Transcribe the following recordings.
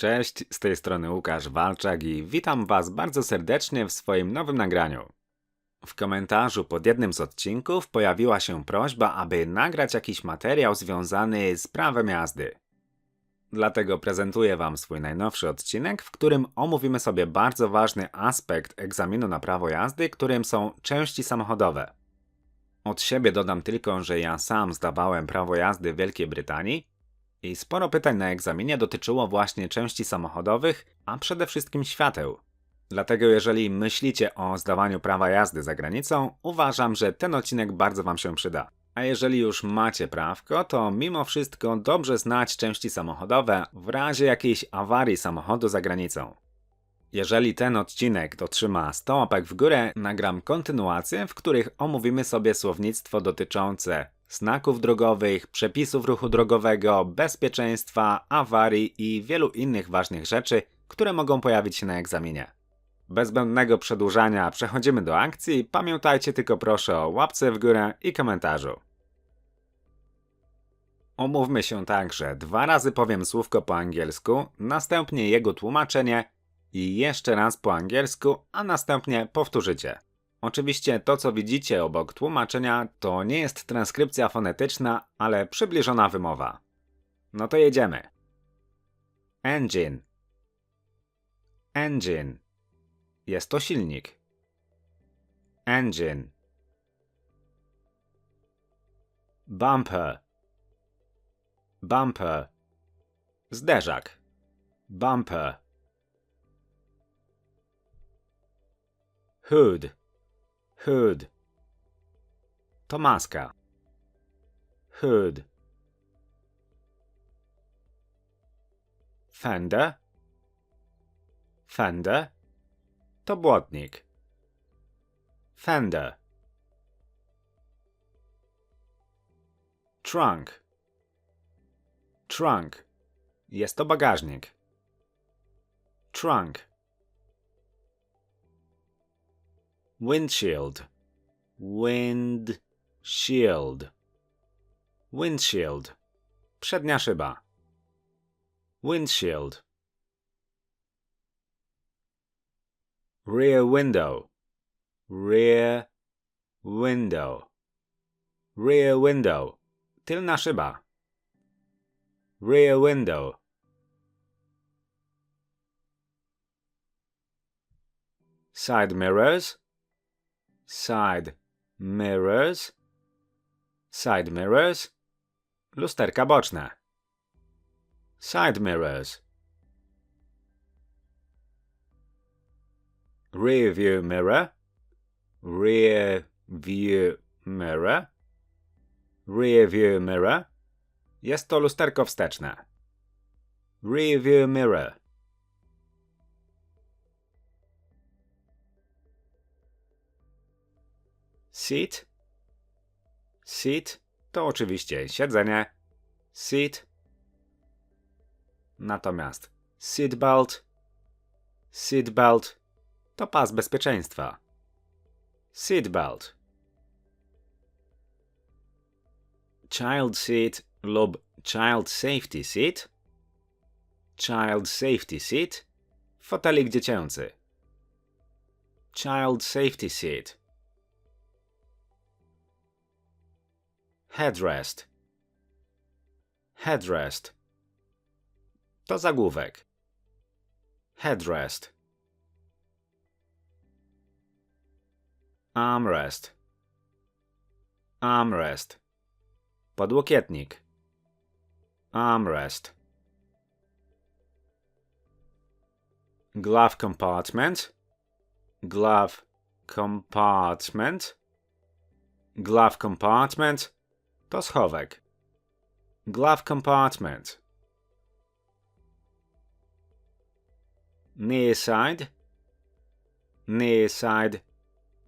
Cześć, z tej strony Łukasz Walczak i witam Was bardzo serdecznie w swoim nowym nagraniu. W komentarzu pod jednym z odcinków pojawiła się prośba, aby nagrać jakiś materiał związany z prawem jazdy. Dlatego prezentuję Wam swój najnowszy odcinek, w którym omówimy sobie bardzo ważny aspekt egzaminu na prawo jazdy, którym są części samochodowe. Od siebie dodam tylko, że ja sam zdawałem prawo jazdy w Wielkiej Brytanii i sporo pytań na egzaminie dotyczyło właśnie części samochodowych, a przede wszystkim świateł. Dlatego jeżeli myślicie o zdawaniu prawa jazdy za granicą, uważam, że ten odcinek bardzo Wam się przyda. A jeżeli już macie prawko, to mimo wszystko dobrze znać części samochodowe w razie jakiejś awarii samochodu za granicą. Jeżeli ten odcinek dotrzyma 100 łapek w górę, nagram kontynuację, w których omówimy sobie słownictwo dotyczące znaków drogowych, przepisów ruchu drogowego, bezpieczeństwa, awarii i wielu innych ważnych rzeczy, które mogą pojawić się na egzaminie. Bez zbędnego przedłużania przechodzimy do akcji. Pamiętajcie tylko proszę o łapce w górę i komentarzu. Omówmy się także. Dwa razy powiem słówko po angielsku, następnie jego tłumaczenie i jeszcze raz po angielsku, a następnie powtórzycie. Oczywiście to, co widzicie obok tłumaczenia, to nie jest transkrypcja fonetyczna, ale przybliżona wymowa. No to jedziemy. Engine. Engine. Jest to silnik. Engine. Bumper. Bumper. Zderzak. Bumper. Hood. Hood. To maska. Hood. Fender. Fender. To błotnik. Fender. Trunk. Trunk. Jest to bagażnik. Trunk. Windshield. wind shield Windshield. Przednia szyba. Windshield. Rear window. Rear window. Rear window. Tylna szyba. Rear window. Side mirrors. Side mirrors. Side mirrors. Lusterka boczne. Side mirrors. Rear view mirror. Rear view mirror. Rear view mirror. Jest to lusterko wsteczne. Rear view mirror. Seat. Seat to oczywiście siedzenie. Seat. Natomiast seatbelt. Seatbelt to pas bezpieczeństwa. Seatbelt. Child seat lub child safety seat. Child safety seat. Fotelik dziecięcy. Child safety seat. Headrest. Headrest. To zagłówek. Headrest. Armrest. Armrest. Podłokietnik. Armrest. Glove compartment. Glove compartment. Glove compartment. To schowek. Glove compartment. Near side. Near side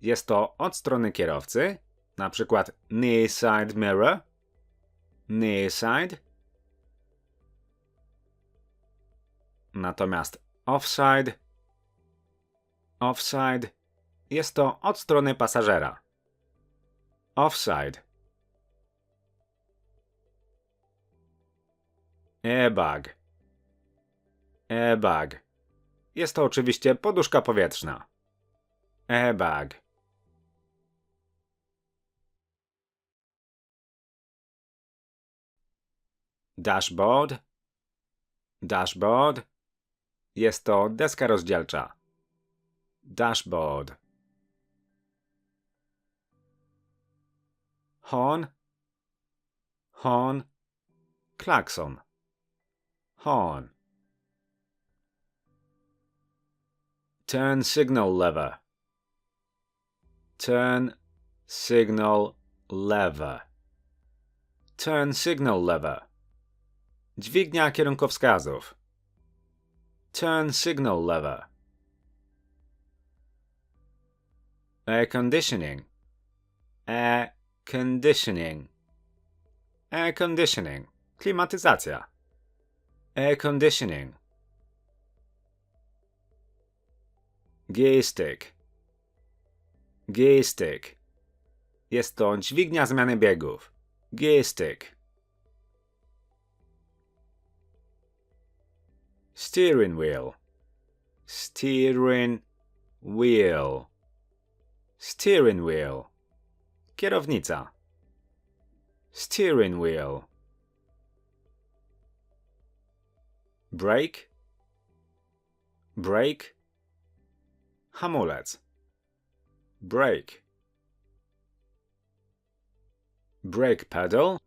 jest to od strony kierowcy, na przykład near side mirror, near side. Natomiast offside, offside jest to od strony pasażera. Offside. Airbag. Airbag. Jest to oczywiście poduszka powietrzna. Airbag. Dashboard. Dashboard. Jest to deska rozdzielcza. Dashboard. Horn. Horn. Klakson. Horn. Turn signal lever. Turn signal lever. Turn signal lever. Dźwignia kierunkowskazów. Turn signal lever. Air conditioning. Air conditioning. Air conditioning. Klimatyzacja. Air conditioning. Gear stick. Gear stick. Jest to dźwignia zmiany biegów. Gear stick. Steering wheel. Steering wheel. Steering wheel. Kierownica. Steering wheel. Brake. Brake. Hamulec. Brake. Brake pedal.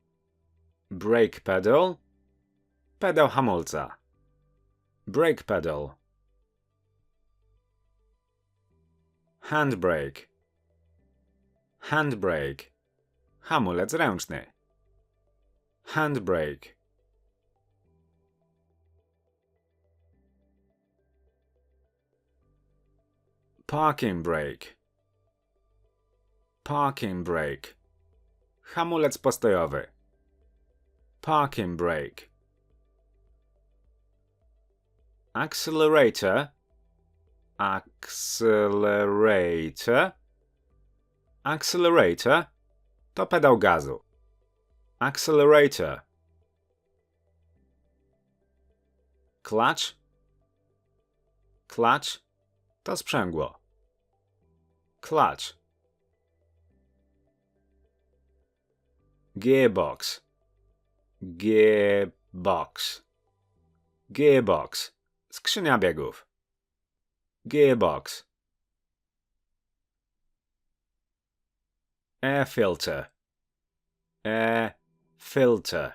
Brake pedal. Pedał hamulca. Brake pedal. Handbrake. Handbrake. Hamulec ręczny. Handbrake. Parking brake. Parking brake. Hamulec postojowy. Parking brake. Accelerator. Accelerator. Accelerator to pedał gazu. Accelerator. Clutch. Clutch to sprzęgło. Clutch. Gearbox. Gearbox. Gearbox. Skrzynia biegów. Gearbox. Air filter. Air filter.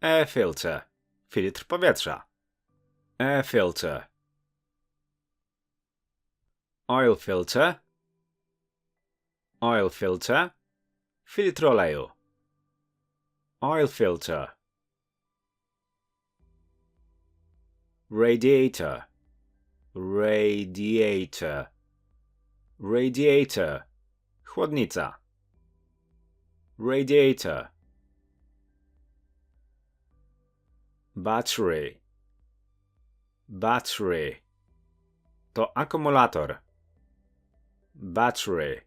Air filter. Filtr powietrza. Air filter. Oil filter. Oil filter. Filtr oleju. Oil filter. Radiator. Radiator. Radiator. Chłodnica. Radiator. Battery. Battery. To akumulator. Battery.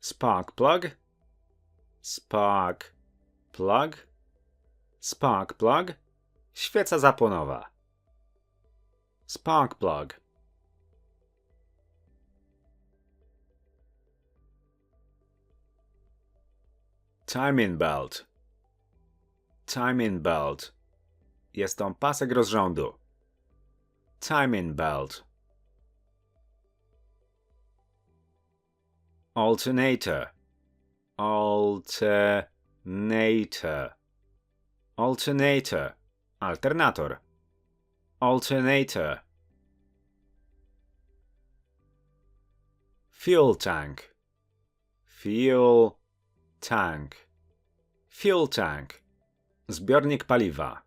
Spark plug. Spark plug. Spark plug. Świeca zapłonowa. Spark plug. Timing belt. Timing belt. Jest to pasek rozrządu. Timing belt. Alternator. Alternator. Alternator. Alternator. Alternator. Fuel tank. Fuel tank. Fuel tank. Zbiornik paliwa.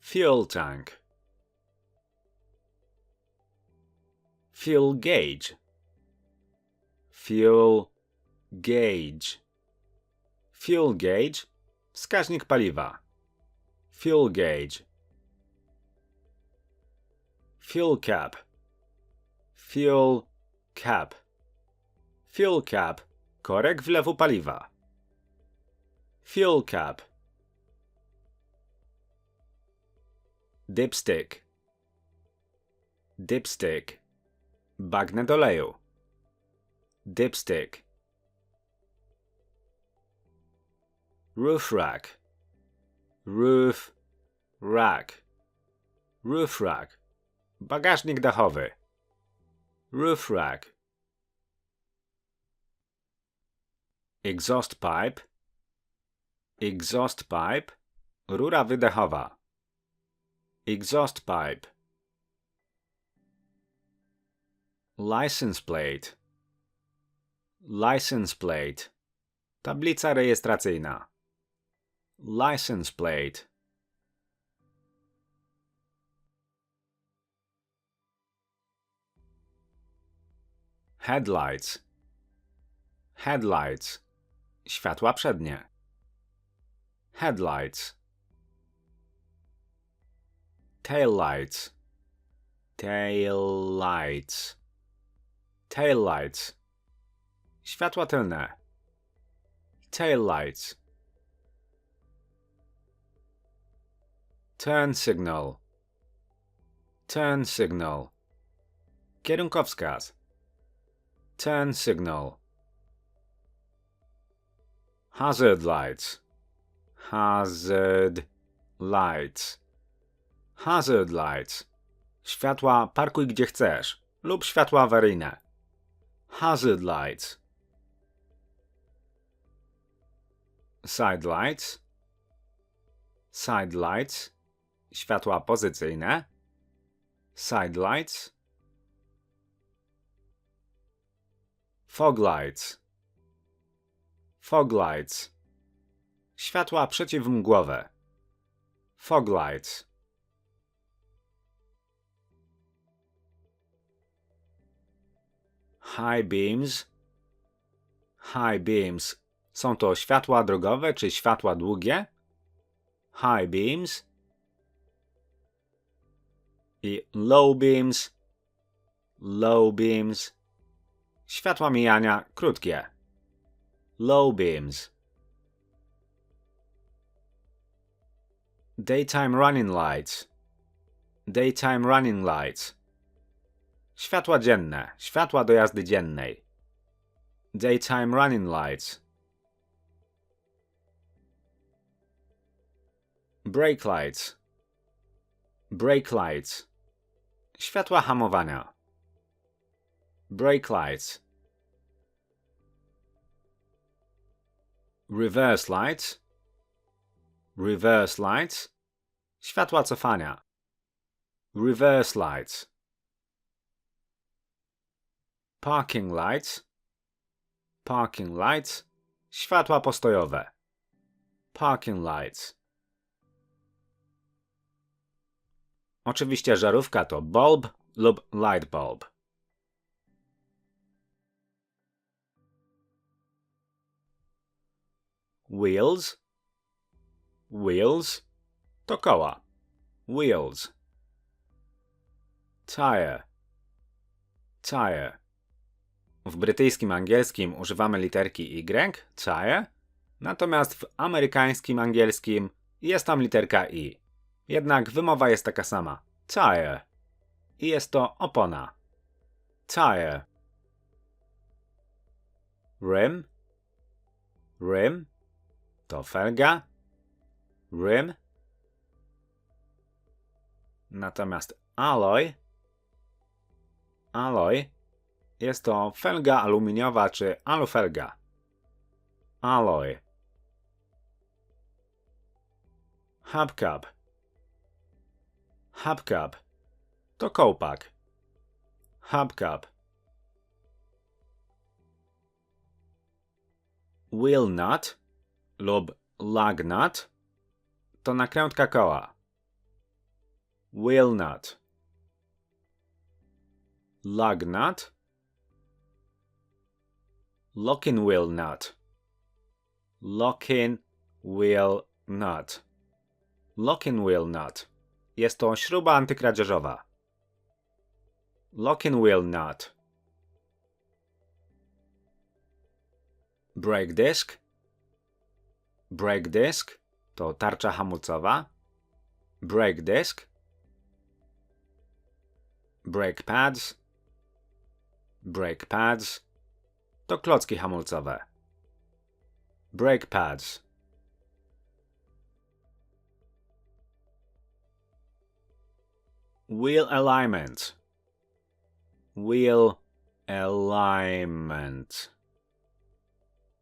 Fuel tank. Fuel gauge. Fuel gauge. Fuel gauge. Wskaźnik paliwa. Fuel gauge. Fuel cap. Fuel cap. Fuel cap. Korek wlewu paliwa. Fuel cap. Dipstick. Dipstick. Bagnet oleju. Dipstick. Roof rack. Roof rack. Roof rack. Bagażnik dachowy. Roof rack. Exhaust pipe. Exhaust pipe. Rura wydechowa. Exhaust pipe. License plate. License plate. Tablica rejestracyjna. License plate. Headlights. Headlights. Światła przednie. Headlights. Taillights. Taillights. Taillights. Światła tylne. Taillights. Turn signal. Turn signal. Kierunkowskaz. Turn signal. Hazard lights. Hazard lights. Hazard lights. Światła parkuj gdzie chcesz lub światła awaryjne. Hazard lights. Side lights. Side lights. Światła pozycyjne. Side lights. Fog lights. Fog lights. Światła przeciwmgłowe. Fog lights. High beams. High beams. Są to światła drogowe czy światła długie? High beams. I low beams. Low beams. Światła mijania krótkie. Low beams. Daytime running lights. Daytime running lights. Światła dzienne. Światła do jazdy dziennej. Daytime running lights. Brake lights. Brake lights. Światła hamowania. Brake lights. Reverse lights. Reverse lights. Światła cofania. Reverse lights. Parking lights. Parking lights. Światła postojowe. Parking lights. Oczywiście żarówka to bulb lub light bulb. Wheels. Wheels to koła. Wheels. Tire. Tire. W brytyjskim angielskim używamy literki Y, tire, natomiast w amerykańskim angielskim jest tam literka I. Jednak wymowa jest taka sama. Tire. I jest to opona. Tire. Rim. Rim. To felga. Rim. Natomiast alloy. Alloy. Jest to felga aluminiowa czy alufelga. Alloy. Hubcap. Hubcap. To kołpak. Hubcap. Wheel nut lub lug nut to nakrętka koła. Wheel nut. Lug nut. Locking wheel nut. Locking wheel nut. Locking wheel nut. Jest to śruba antykradzieżowa. Locking wheel nut. Brake disc. Brake disc to tarcza hamulcowa. Brake disc Brake pads. Brake pads. To klocki hamulcowe. Brake pads. Wheel alignment. Wheel alignment.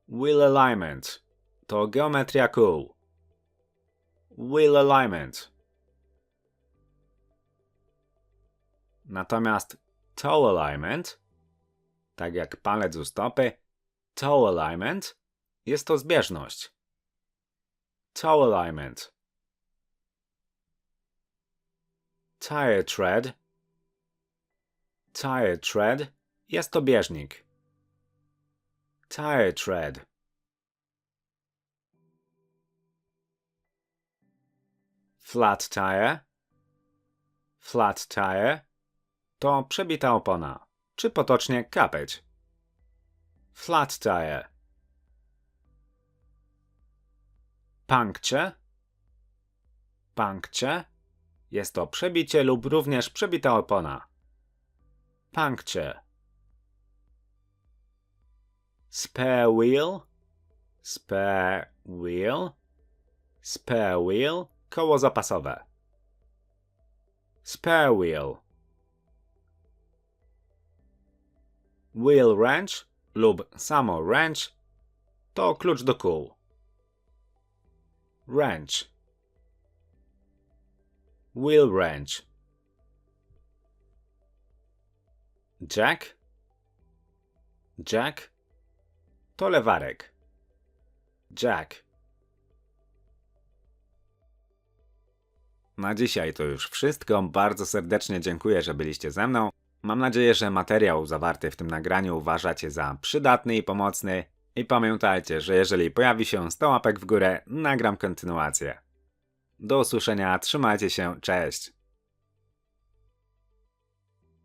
Wheel alignment. To geometria kół. Wheel alignment. Natomiast toe alignment, tak jak palec u stopy, toe alignment jest to zbieżność. Toe alignment. Tire tread. Tire tread jest to bieżnik. Tire tread. Flat tire. Flat tire to przebita opona, czy potocznie kapeć. Flat tire. Puncture. Puncture jest to przebicie lub również przebita opona. Puncture. Spare wheel. Spare wheel. Spare wheel. Koło zapasowe. Spare wheel. Wheel wrench lub samo wrench to klucz do kół. Wrench. Wheel wrench. Jack. Jack. To lewarek. Jack. Na dzisiaj to już wszystko. Bardzo serdecznie dziękuję, że byliście ze mną. Mam nadzieję, że materiał zawarty w tym nagraniu uważacie za przydatny i pomocny. I pamiętajcie, że jeżeli pojawi się 100 łapek w górę, nagram kontynuację. Do usłyszenia, trzymajcie się, cześć!